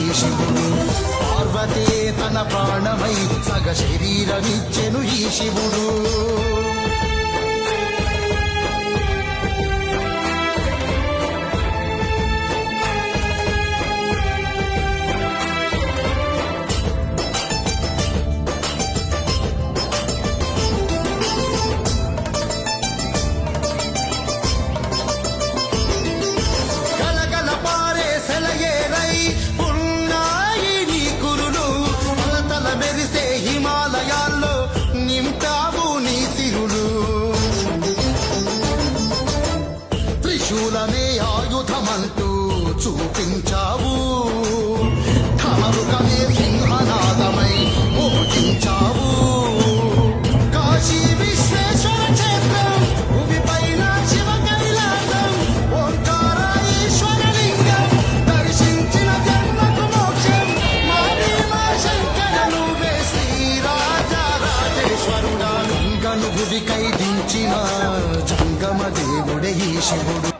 ఈశివుడు పార్వతే తన ప్రాణమై సగ శరీరమిచ్చెను ఈ పశువులనే ఆయుధమంటూ చూపించావు. ఠమరుకమే సింహనాదమై మోగించావు కాశీ విశ్వేశ్వర క్షేత్రం భూమిపైన శివ కైలాసం ఓంకార దర్శించిన జన్మకు మోక్షం. మా శంకర నువ్వే శ్రీరాజా రాజేశ్వరుడా గంగను గుడికై దించిన జంగమ దేవుడే ఈ శివుడు.